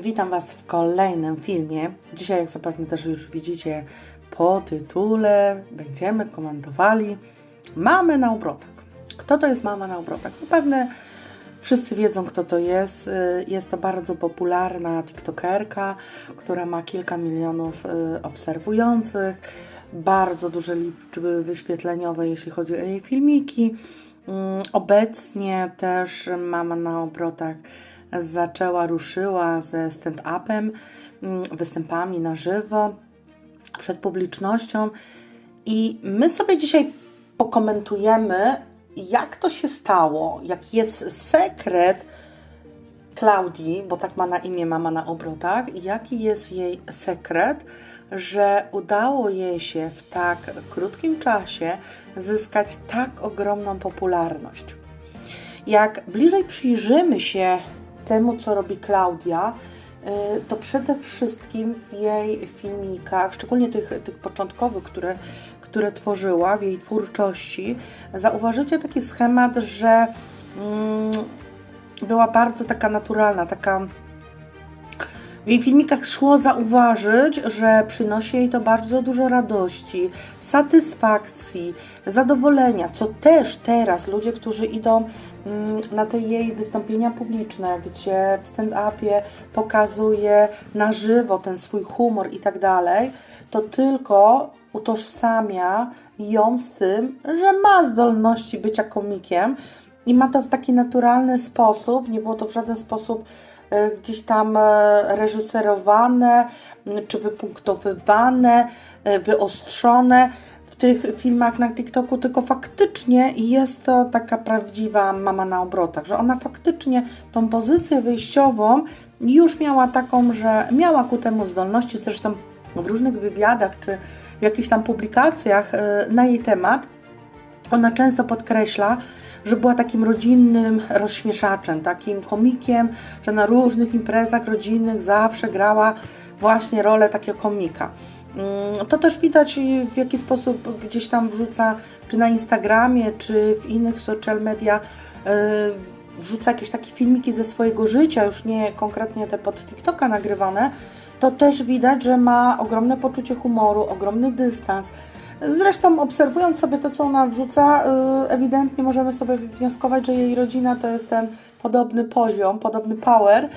Witam Was w kolejnym filmie. Dzisiaj, jak zapewne też już widzicie po tytule, będziemy komentowali Mamy na obrotach. Kto to jest Mama na obrotach? Zapewne wszyscy wiedzą, kto to jest. Y, Jest to bardzo popularna TikTokerka, która ma kilka milionów y, obserwujących, bardzo duże liczby wyświetleniowe, jeśli chodzi o jej filmiki. Mm, Obecnie też Mama na obrotach zaczęła, ruszyła ze stand-upem, mm, występami na żywo, przed publicznością. I my sobie dzisiaj pokomentujemy, jak to się stało, jaki jest sekret Klaudii, bo tak ma na imię mama na obrotach, jaki jest jej sekret, że udało jej się w tak krótkim czasie zyskać tak ogromną popularność. Jak bliżej przyjrzymy się temu, co robi Klaudia, y, to przede wszystkim w jej filmikach, szczególnie tych, tych początkowych, które, które tworzyła w jej twórczości, zauważycie taki schemat, że mm, była bardzo taka naturalna, taka w jej filmikach szło zauważyć, że przynosi jej to bardzo dużo radości, satysfakcji, zadowolenia, co też teraz ludzie, którzy idą mm, na te jej wystąpienia publiczne, gdzie w stand-upie pokazuje na żywo ten swój humor i tak dalej, to tylko utożsamia ją z tym, że ma zdolności bycia komikiem i ma to w taki naturalny sposób, nie było to w żaden sposób gdzieś tam e, reżyserowane, czy wypunktowywane, e, wyostrzone w tych filmach na TikToku, tylko faktycznie jest to taka prawdziwa mama na obrotach, że ona faktycznie tą pozycję wyjściową już miała taką, że miała ku temu zdolności, zresztą w różnych wywiadach czy w jakichś tam publikacjach e, na jej temat ona często podkreśla, że była takim rodzinnym rozśmieszaczem, takim komikiem, że na różnych imprezach rodzinnych zawsze grała właśnie rolę takiego komika. Mm, To też widać, w jaki sposób gdzieś tam wrzuca, czy na Instagramie, czy w innych social media, yy, wrzuca jakieś takie filmiki ze swojego życia, już nie konkretnie te pod TikToka nagrywane, to też widać, że ma ogromne poczucie humoru, ogromny dystans. Zresztą obserwując sobie to, co ona wrzuca, yy, ewidentnie możemy sobie wnioskować, że jej rodzina to jest ten podobny poziom, podobny power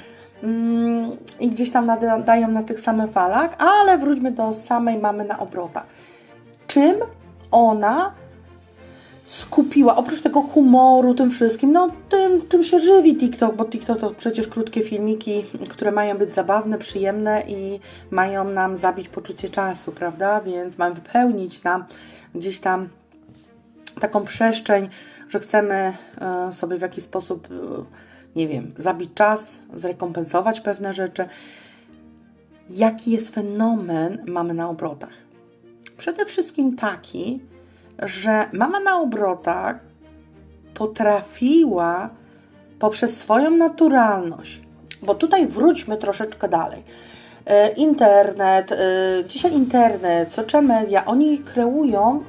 mm, i gdzieś tam nadają na tych samych falach, ale wróćmy do samej mamy na obrotach. Czym ona skupiła, oprócz tego humoru, tym wszystkim, no tym, czym się żywi TikTok, bo TikTok to przecież krótkie filmiki, które mają być zabawne, przyjemne i mają nam zabić poczucie czasu, prawda? Więc mają wypełnić nam gdzieś tam taką przestrzeń, że chcemy e, sobie w jakiś sposób, e, nie wiem, zabić czas, zrekompensować pewne rzeczy. Jaki jest fenomen mamy na obrotach? Przede wszystkim taki, że mama na obrotach potrafiła poprzez swoją naturalność, bo tutaj wróćmy troszeczkę dalej. E, Internet, e, dzisiaj internet, social media, oni kreują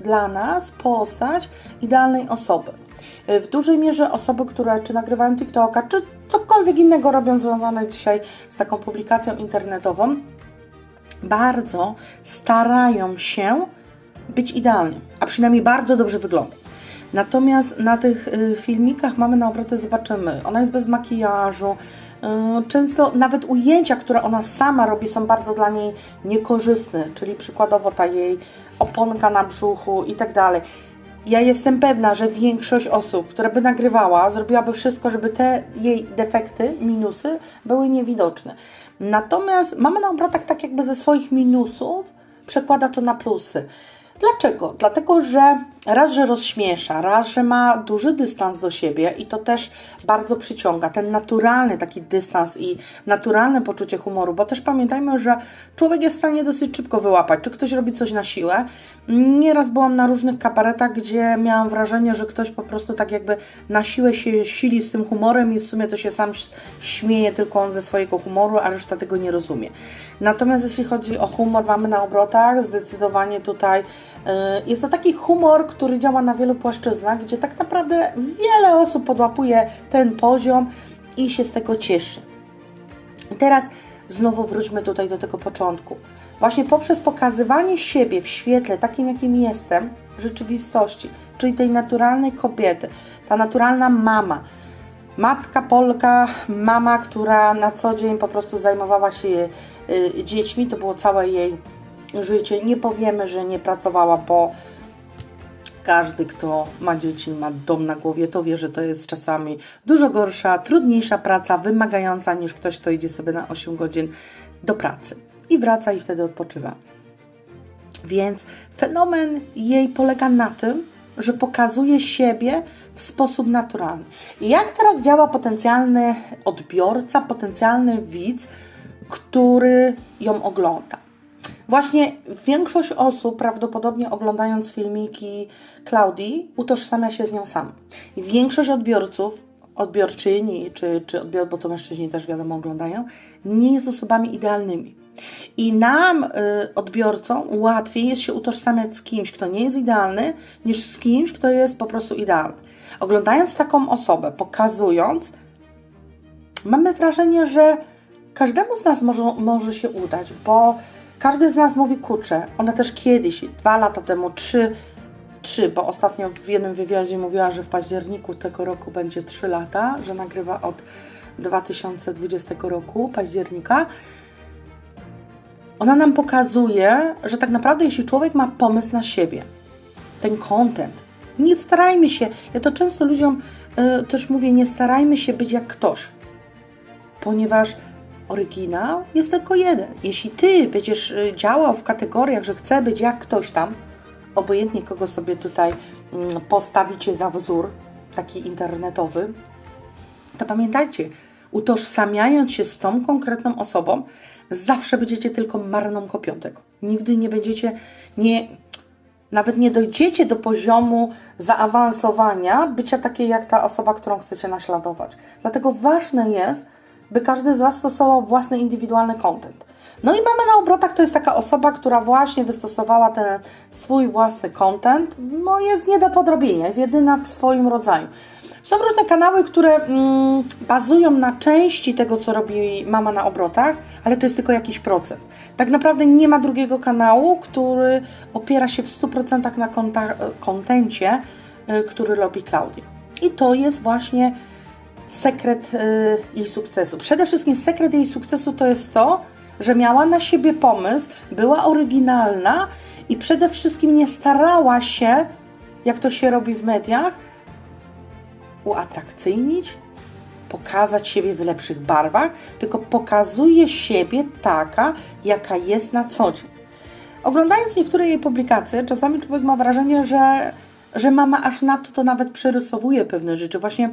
dla nas postać idealnej osoby. E, W dużej mierze osoby, które czy nagrywają TikToka, czy cokolwiek innego robią związane dzisiaj z taką publikacją internetową, bardzo starają się być idealnym, a przynajmniej bardzo dobrze wygląda. Natomiast na tych y, filmikach mamy na obrotę zobaczymy, ona jest bez makijażu. y, Często nawet ujęcia, które ona sama robi, są bardzo dla niej niekorzystne, czyli przykładowo ta jej oponka na brzuchu i tak dalej. Ja jestem pewna, że większość osób, które by nagrywała, zrobiłaby wszystko, żeby te jej defekty, minusy były niewidoczne. Natomiast mamy na obrotach tak jakby ze swoich minusów przekłada to na plusy. Dlaczego? Dlatego, że raz, że rozśmiesza, raz, że ma duży dystans do siebie i to też bardzo przyciąga. Ten naturalny taki dystans i naturalne poczucie humoru, bo też pamiętajmy, że człowiek jest w stanie dosyć szybko wyłapać, czy ktoś robi coś na siłę. Nieraz byłam na różnych kabaretach, gdzie miałam wrażenie, że ktoś po prostu tak jakby na siłę się sili z tym humorem i w sumie to się sam śmieje tylko on ze swojego humoru, a reszta tego nie rozumie. Natomiast jeśli chodzi o humor, mamy na obrotach, zdecydowanie tutaj jest to taki humor, który działa na wielu płaszczyznach, gdzie tak naprawdę wiele osób podłapuje ten poziom i się z tego cieszy. I teraz znowu wróćmy tutaj do tego początku. Właśnie poprzez pokazywanie siebie w świetle takim, jakim jestem, w rzeczywistości, czyli tej naturalnej kobiety, ta naturalna mama, matka Polka, mama, która na co dzień po prostu zajmowała się y, dziećmi, to było całe jej życie. Nie powiemy, że nie pracowała, bo każdy, kto ma dzieci, ma dom na głowie, to wie, że to jest czasami dużo gorsza, trudniejsza praca, wymagająca niż ktoś, kto idzie sobie na 8 godzin do pracy i wraca i wtedy odpoczywa. Więc fenomen jej polega na tym, że pokazuje siebie w sposób naturalny. I jak teraz działa potencjalny odbiorca, potencjalny widz, który ją ogląda? Właśnie większość osób, prawdopodobnie oglądając filmiki Klaudii, utożsamia się z nią sam. I większość odbiorców, odbiorczyni, czy, czy odbior, bo to mężczyźni też wiadomo oglądają, nie jest osobami idealnymi. I nam, y, odbiorcom, łatwiej jest się utożsamiać z kimś, kto nie jest idealny, niż z kimś, kto jest po prostu idealny. Oglądając taką osobę, pokazując, mamy wrażenie, że każdemu z nas może, może się udać, bo każdy z nas mówi, kurczę, ona też kiedyś, dwa lata temu, trzy, trzy, bo ostatnio w jednym wywiadzie mówiła, że w październiku tego roku będzie trzy lata, że nagrywa od 2020 roku, października. Ona nam pokazuje, że tak naprawdę, jeśli człowiek ma pomysł na siebie, ten content, nie starajmy się, ja to często ludziom y, też mówię, nie starajmy się być jak ktoś, ponieważ oryginał jest tylko jeden. Jeśli ty będziesz y, działał w kategoriach, że chcę być jak ktoś tam, obojętnie kogo sobie tutaj mm, postawicie za wzór, taki internetowy, to pamiętajcie, utożsamiając się z tą konkretną osobą, zawsze będziecie tylko marną kopią tego. Nigdy nie będziecie, nie, nawet nie dojdziecie do poziomu zaawansowania bycia takiej jak ta osoba, którą chcecie naśladować. Dlatego ważne jest, by każdy z Was stosował własny indywidualny content. No i mamy na obrotach to jest taka osoba, która właśnie wystosowała ten swój własny content. No jest nie do podrobienia, jest jedyna w swoim rodzaju. Są różne kanały, które mm, bazują na części tego, co robi mama na obrotach, ale to jest tylko jakiś procent. Tak naprawdę nie ma drugiego kanału, który opiera się w 100% na kontencie, y, który robi Klaudia. I to jest właśnie sekret y, jej sukcesu. Przede wszystkim sekret jej sukcesu to jest to, że miała na siebie pomysł, była oryginalna i przede wszystkim nie starała się, jak to się robi w mediach, uatrakcyjnić, pokazać siebie w lepszych barwach, tylko pokazuje siebie taka, jaka jest na co dzień. Oglądając niektóre jej publikacje, czasami człowiek ma wrażenie, że, że mama aż na to nawet przerysowuje pewne rzeczy. Właśnie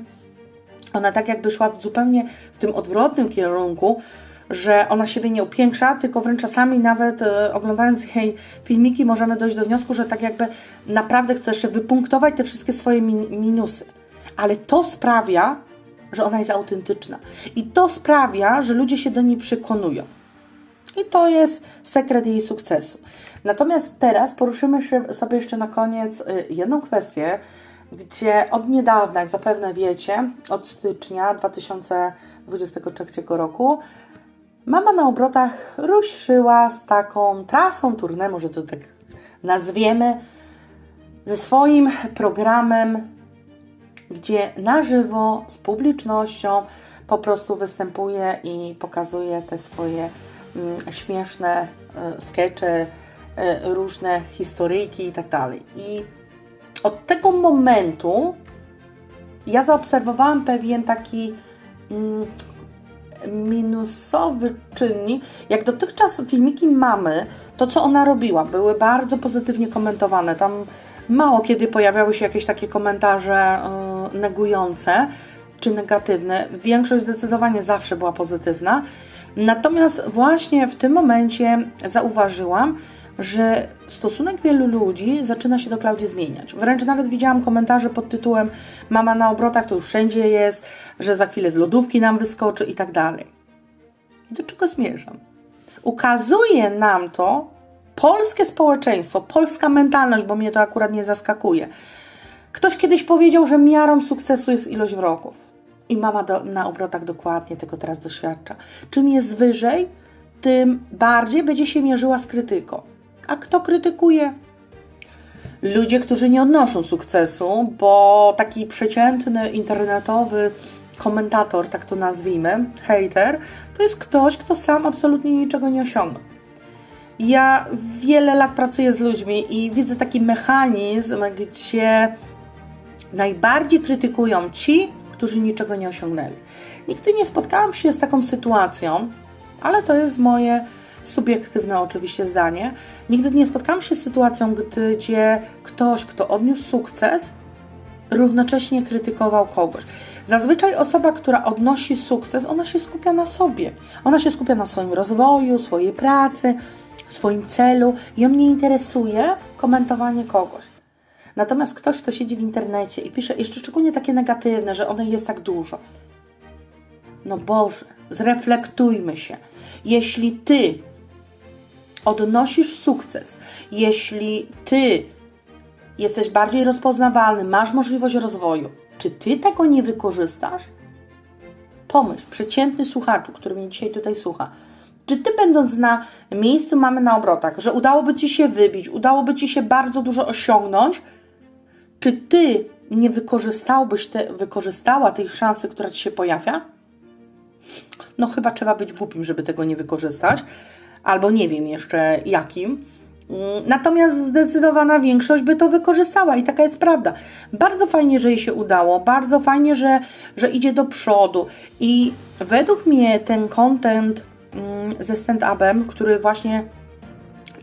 ona tak jakby szła w zupełnie w tym odwrotnym kierunku, że ona siebie nie upiększa, tylko wręcz czasami nawet e, oglądając jej filmiki możemy dojść do wniosku, że tak jakby naprawdę chce jeszcze wypunktować te wszystkie swoje min minusy. Ale to sprawia, że ona jest autentyczna. I to sprawia, że ludzie się do niej przekonują. I to jest sekret jej sukcesu. Natomiast teraz poruszymy sobie jeszcze na koniec y, jedną kwestię, gdzie od niedawna, jak zapewne wiecie, od stycznia 2023 roku, mama na obrotach ruszyła z taką trasą tournée, może to tak nazwiemy, ze swoim programem, gdzie na żywo, z publicznością po prostu występuje i pokazuje te swoje mm, śmieszne y, skecze, y, różne historyjki i tak dalej. I od tego momentu ja zaobserwowałam pewien taki mm, minusowy czynnik. Jak dotychczas filmiki mamy, to co ona robiła, były bardzo pozytywnie komentowane. Tam mało kiedy pojawiały się jakieś takie komentarze yy, negujące czy negatywne. Większość zdecydowanie zawsze była pozytywna. Natomiast właśnie w tym momencie zauważyłam, że stosunek wielu ludzi zaczyna się do Klaudii zmieniać. Wręcz nawet widziałam komentarze pod tytułem Mama na obrotach to już wszędzie jest, że za chwilę z lodówki nam wyskoczy i tak dalej. Do czego zmierzam? Ukazuje nam to polskie społeczeństwo, polska mentalność, bo mnie to akurat nie zaskakuje. Ktoś kiedyś powiedział, że miarą sukcesu jest ilość wrogów. I mama do, na obrotach dokładnie tego teraz doświadcza. Czym jest wyżej, tym bardziej będzie się mierzyła z krytyką. A kto krytykuje? Ludzie, którzy nie odnoszą sukcesu, bo taki przeciętny internetowy komentator, tak to nazwijmy, hater, to jest ktoś, kto sam absolutnie niczego nie osiągnął. Ja wiele lat pracuję z ludźmi i widzę taki mechanizm, gdzie najbardziej krytykują ci, którzy niczego nie osiągnęli. Nigdy nie spotkałam się z taką sytuacją, ale to jest moje subiektywne oczywiście zdanie. Nigdy nie spotkałam się z sytuacją, gdzie ktoś, kto odniósł sukces, równocześnie krytykował kogoś. Zazwyczaj osoba, która odnosi sukces, ona się skupia na sobie. Ona się skupia na swoim rozwoju, swojej pracy, swoim celu ją nie interesuje komentowanie kogoś. Natomiast ktoś, kto siedzi w internecie i pisze jeszcze szczególnie takie negatywne, że one jest tak dużo. No Boże, zreflektujmy się. Jeśli ty odnosisz sukces, jeśli ty jesteś bardziej rozpoznawalny, masz możliwość rozwoju, czy ty tego nie wykorzystasz? Pomyśl, przeciętny słuchaczu, który mnie dzisiaj tutaj słucha, czy ty będąc na miejscu mamy na obrotach, że udałoby ci się wybić, udałoby ci się bardzo dużo osiągnąć, czy ty nie wykorzystałbyś te, wykorzystała tej szansy, która ci się pojawia? No chyba trzeba być głupim, żeby tego nie wykorzystać, albo nie wiem jeszcze jakim. Natomiast zdecydowana większość by to wykorzystała i taka jest prawda. Bardzo fajnie, że jej się udało, bardzo fajnie, że, że idzie do przodu i według mnie ten content mm, ze stand-upem, który właśnie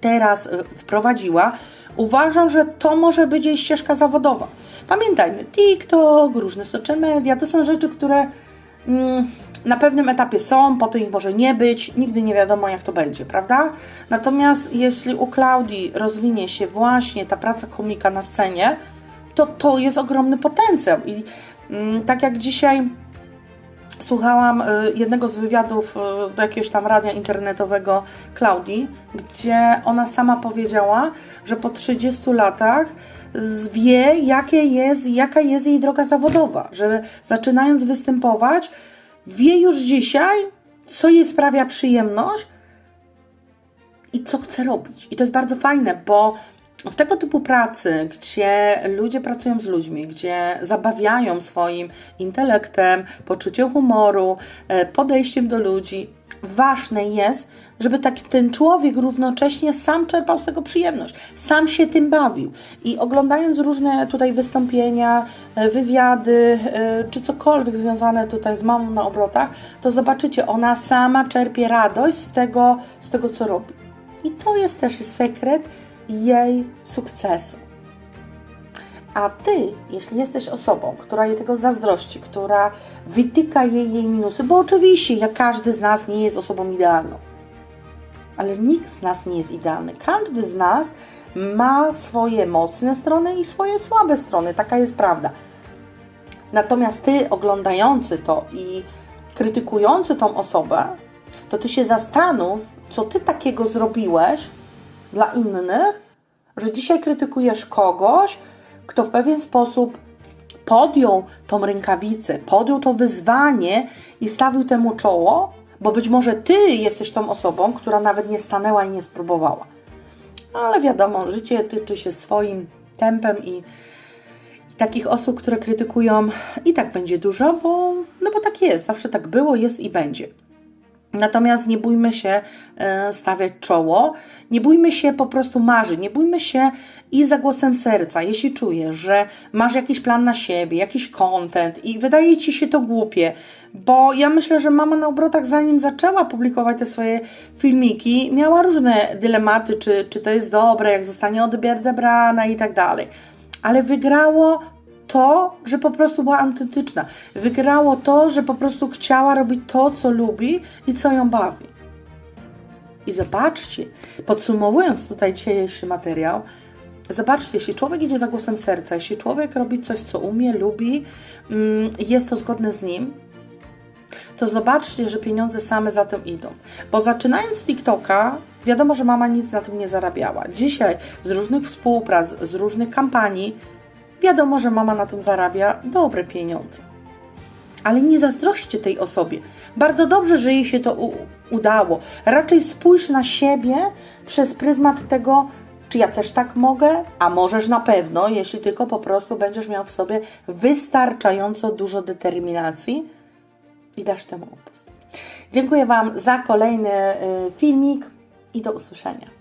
teraz y, wprowadziła, uważam, że to może być jej ścieżka zawodowa. Pamiętajmy, TikTok, różne social media, to są rzeczy, które mm, na pewnym etapie są, potem ich może nie być, nigdy nie wiadomo jak to będzie, prawda? Natomiast jeśli u Klaudii rozwinie się właśnie ta praca komika na scenie, to to jest ogromny potencjał i mm, tak jak dzisiaj słuchałam y, jednego z wywiadów y, do jakiegoś tam radia internetowego Klaudii, gdzie ona sama powiedziała, że po 30 latach wie, jakie jest, jaka jest jej droga zawodowa, że zaczynając występować, wie już dzisiaj, co jej sprawia przyjemność i co chce robić. I to jest bardzo fajne, bo w tego typu pracy, gdzie ludzie pracują z ludźmi, gdzie zabawiają swoim intelektem, poczuciem humoru, e, podejściem do ludzi, ważne jest, żeby taki, ten człowiek równocześnie sam czerpał z tego przyjemność, sam się tym bawił. I oglądając różne tutaj wystąpienia, e, wywiady, e, czy cokolwiek związane tutaj z mamą na obrotach, to zobaczycie, ona sama czerpie radość z tego, z tego co robi. I to jest też sekret jej sukcesu. A ty, jeśli jesteś osobą, która jej tego zazdrości, która wytyka jej jej minusy, bo oczywiście, jak każdy z nas nie jest osobą idealną, ale nikt z nas nie jest idealny. Każdy z nas ma swoje mocne strony i swoje słabe strony, taka jest prawda. Natomiast ty, oglądający to i krytykujący tą osobę, to ty się zastanów, co ty takiego zrobiłeś dla innych, że dzisiaj krytykujesz kogoś, kto w pewien sposób podjął tą rękawicę, podjął to wyzwanie i stawił temu czoło, bo być może ty jesteś tą osobą, która nawet nie stanęła i nie spróbowała. Ale wiadomo, życie tyczy się swoim tempem i, i takich osób, które krytykują, i tak będzie dużo, bo, no bo tak jest, zawsze tak było, jest i będzie. Natomiast nie bójmy się e, stawiać czoło, nie bójmy się po prostu marzyć, nie bójmy się i za głosem serca, jeśli czujesz, że masz jakiś plan na siebie, jakiś content i wydaje ci się to głupie, bo ja myślę, że mama na obrotach, zanim zaczęła publikować te swoje filmiki, miała różne dylematy, czy, czy to jest dobre, jak zostanie odebrana i tak dalej. Ale wygrało to, że po prostu była autentyczna. Wygrało to, że po prostu chciała robić to, co lubi i co ją bawi. I zobaczcie, podsumowując tutaj dzisiejszy materiał, zobaczcie, jeśli człowiek idzie za głosem serca, jeśli człowiek robi coś, co umie, lubi, mm, jest to zgodne z nim, to zobaczcie, że pieniądze same za tym idą. Bo zaczynając TikToka, wiadomo, że mama nic na tym nie zarabiała. Dzisiaj z różnych współprac, z różnych kampanii, wiadomo, że mama na tym zarabia dobre pieniądze. ale nie zazdrośćcie tej osobie. Bardzo dobrze, że jej się to udało. Raczej spójrz na siebie przez pryzmat tego, czy ja też tak mogę, a możesz na pewno, jeśli tylko po prostu będziesz miał w sobie wystarczająco dużo determinacji i dasz temu upust. Dziękuję Wam za kolejny y, filmik i do usłyszenia.